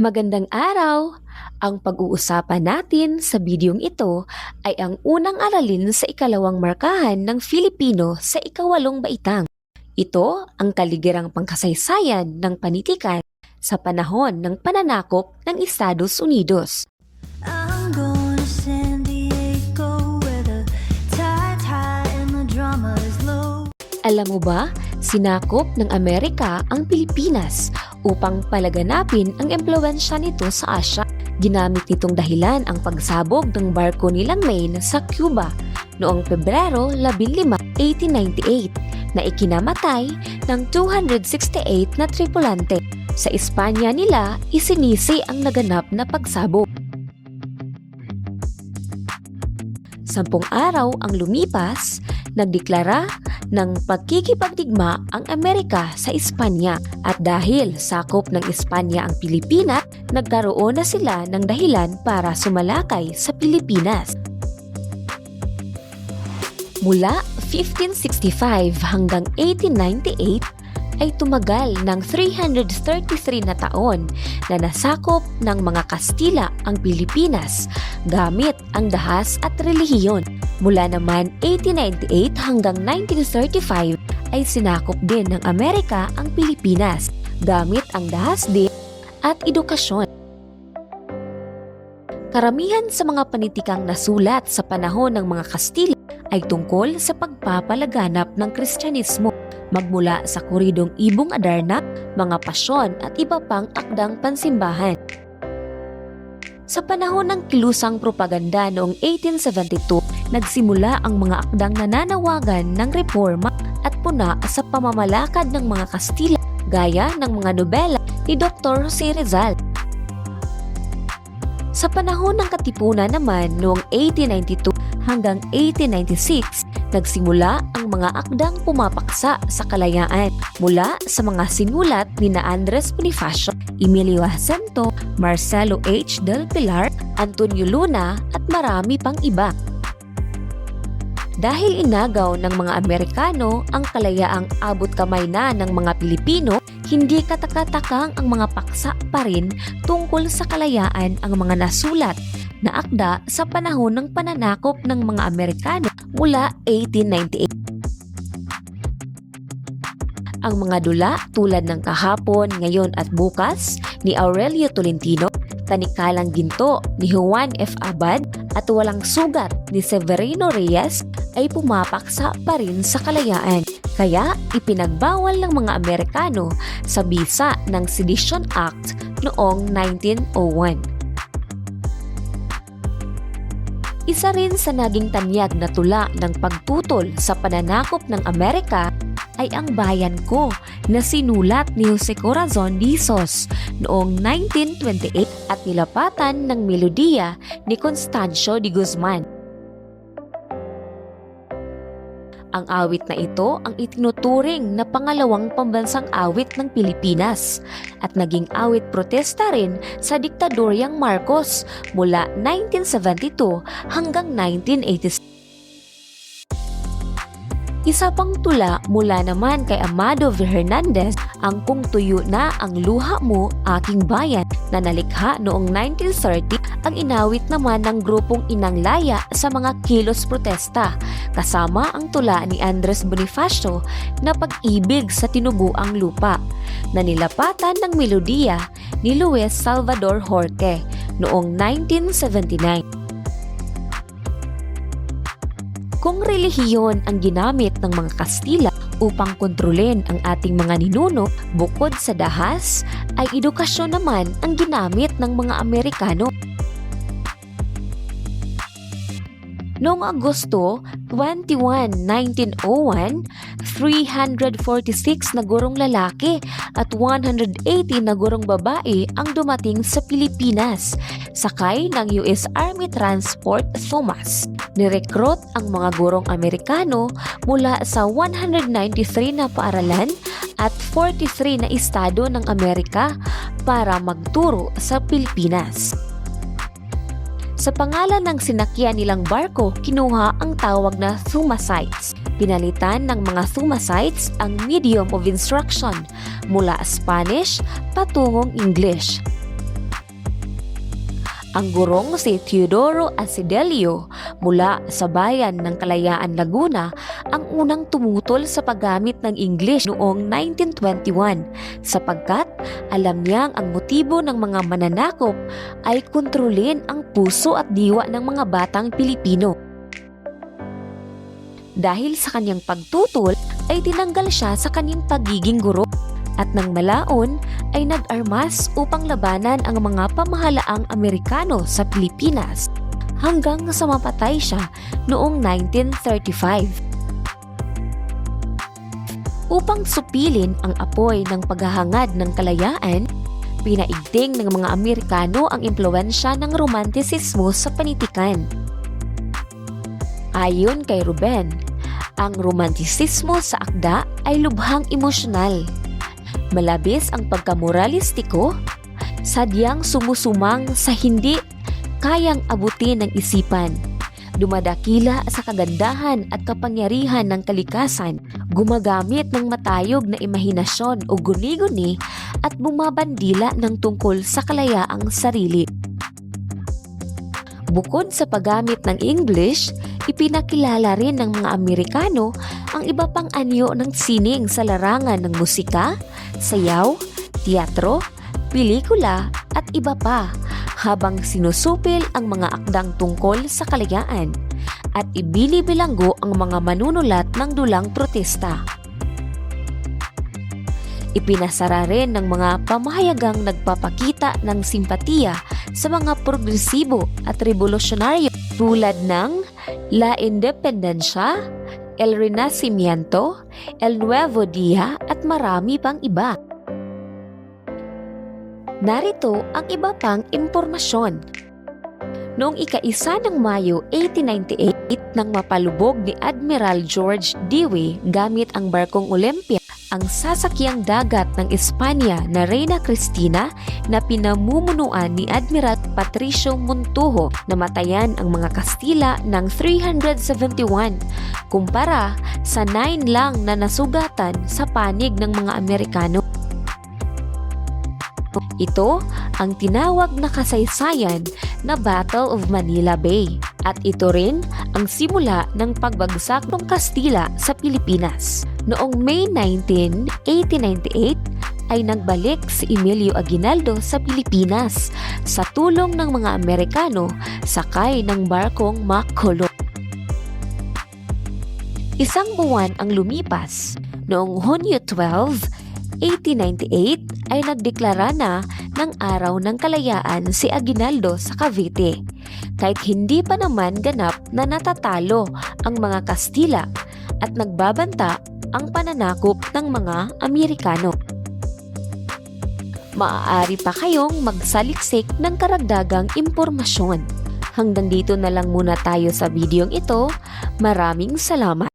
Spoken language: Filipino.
Magandang araw! Ang pag-uusapan natin sa bidyong ito ay ang unang aralin sa ikalawang markahan ng Filipino sa ikawalong baitang. Ito ang kaligirang pangkasaysayan ng panitikan sa panahon ng pananakop ng Estados Unidos. Alam mo ba, sinakop ng Amerika ang Pilipinas upang palaganapin ang impluensya nito sa Asya. Ginamit nitong dahilan ang pagsabog ng barko nilang Maine sa Cuba noong Pebrero 15, 1898 na ikinamatay ng 268 na tripulante. Sa Espanya nila, isinisi ang naganap na pagsabog. Sampung araw ang lumipas, nagdeklara ng pagkikipagdigma ang Amerika sa Espanya at dahil sakop ng Espanya ang Pilipinas, nagkaroon na sila ng dahilan para sumalakay sa Pilipinas. Mula 1565 hanggang 1898 ay tumagal ng 333 na taon na nasakop ng mga Kastila ang Pilipinas gamit ang dahas at relihiyon. Mula naman 1898 hanggang 1935 ay sinakop din ng Amerika ang Pilipinas gamit ang dahas din at edukasyon. Karamihan sa mga panitikang nasulat sa panahon ng mga Kastila ay tungkol sa pagpapalaganap ng Kristyanismo magmula sa kuridong Ibong Adarna, mga pasyon at iba pang akdang pansimbahan. Sa panahon ng kilusang propaganda noong 1872, nagsimula ang mga akdang nananawagan ng reforma at puna sa pamamalakad ng mga Kastila gaya ng mga nobela ni Dr. Jose Rizal. Sa panahon ng Katipunan naman noong 1892 hanggang 1896, nagsimula ang mga akdang pumapaksa sa kalayaan mula sa mga sinulat ni na Andres Bonifacio, Emilio Jacinto, Marcelo H. Del Pilar, Antonio Luna at marami pang iba. Dahil inagaw ng mga Amerikano ang kalayaang abot kamay na ng mga Pilipino, hindi katakatakang ang mga paksa pa rin tungkol sa kalayaan ang mga nasulat na akda sa panahon ng pananakop ng mga Amerikano mula 1898. Ang mga dula tulad ng kahapon, ngayon at bukas ni Aurelio Tolentino, Tanikalang Ginto ni Juan F. Abad at Walang Sugat ni Severino Reyes ay pumapaksa pa rin sa kalayaan. Kaya ipinagbawal ng mga Amerikano sa bisa ng Sedition Act noong 1901. Isa rin sa naging tanyag na tula ng pagputol sa pananakop ng Amerika ay ang bayan ko na sinulat ni Jose Corazon Dizos noong 1928 at nilapatan ng melodiya ni Constancio de Guzman. Ang awit na ito ang itinuturing na pangalawang pambansang awit ng Pilipinas at naging awit protesta rin sa diktadoryang Marcos mula 1972 hanggang 1986. Isa pang tula mula naman kay Amado V. Hernandez ang Kung Tuyo Na Ang Luha Mo Aking Bayan na nalikha noong 1930 ang inawit naman ng grupong Inang Laya sa mga kilos protesta kasama ang tula ni Andres Bonifacio na pag-ibig sa tinubuang lupa na nilapatan ng melodiya ni Luis Salvador Jorge noong 1979. Kung relihiyon ang ginamit ng mga Kastila upang kontrolin ang ating mga ninuno, bukod sa dahas, ay edukasyon naman ang ginamit ng mga Amerikano. Noong Agosto 21, 1901, 346 na gurong lalaki at 180 na gurong babae ang dumating sa Pilipinas sakay ng US Army Transport Thomas. Nirekrut ang mga gurong Amerikano mula sa 193 na paaralan at 43 na estado ng Amerika para magturo sa Pilipinas. Sa pangalan ng sinakyan nilang barko, kinuha ang tawag na Thumasites. Pinalitan ng mga Thumasites ang medium of instruction mula Spanish patungong English. Ang gurong si Teodoro Asidelio mula sa bayan ng Kalayaan, Laguna ang unang tumutol sa paggamit ng English noong 1921 sapagkat alam niyang ang motibo ng mga mananakop ay kontrolin ang puso at diwa ng mga batang Pilipino. Dahil sa kanyang pagtutol ay tinanggal siya sa kanyang pagiging guro at nang malaon ay nag-armas upang labanan ang mga pamahalaang Amerikano sa Pilipinas hanggang sa mapatay siya noong 1935. Upang supilin ang apoy ng paghahangad ng kalayaan, pinaigting ng mga Amerikano ang impluensya ng romantisismo sa panitikan. Ayon kay Ruben, ang romantisismo sa akda ay lubhang emosyonal. Malabis ang pagkamoralistiko, sadyang sumusumang sa hindi kayang abutin ng isipan. Dumadakila sa kagandahan at kapangyarihan ng kalikasan, gumagamit ng matayog na imahinasyon o guni-guni at bumabandila ng tungkol sa kalayaang sarili. Bukod sa paggamit ng English, ipinakilala rin ng mga Amerikano ang iba pang anyo ng sining sa larangan ng musika, sayaw, teatro, pelikula at iba pa habang sinusupil ang mga akdang tungkol sa kalayaan at ibinibilanggo ang mga manunulat ng dulang protesta. Ipinasara rin ng mga pamahayagang nagpapakita ng simpatiya sa mga progresibo at revolusyonaryo tulad ng La Independencia, El Renacimiento, El Nuevo Dia at marami pang iba. Narito ang iba pang impormasyon. Noong ika-isa ng Mayo 1898 nang mapalubog ni Admiral George Dewey gamit ang barkong Olympia ang sasakyang dagat ng Espanya na Reina Cristina na pinamumunuan ni Admiral Patricio Montujo na matayan ang mga Kastila ng 371 kumpara sa 9 lang na nasugatan sa panig ng mga Amerikano. Ito ang tinawag na kasaysayan na Battle of Manila Bay at ito rin ang simula ng pagbagsak ng Kastila sa Pilipinas. Noong May 19, 1898 ay nagbalik si Emilio Aguinaldo sa Pilipinas sa tulong ng mga Amerikano sakay ng barkong Macolo. Isang buwan ang lumipas. Noong Hunyo 12, 1898 ay nagdeklara na ng araw ng kalayaan si Aguinaldo sa Cavite. Kahit hindi pa naman ganap na natatalo ang mga Kastila at nagbabanta ang pananakop ng mga Amerikano. Maaari pa kayong magsaliksik ng karagdagang impormasyon. Hanggang dito na lang muna tayo sa videong ito. Maraming salamat.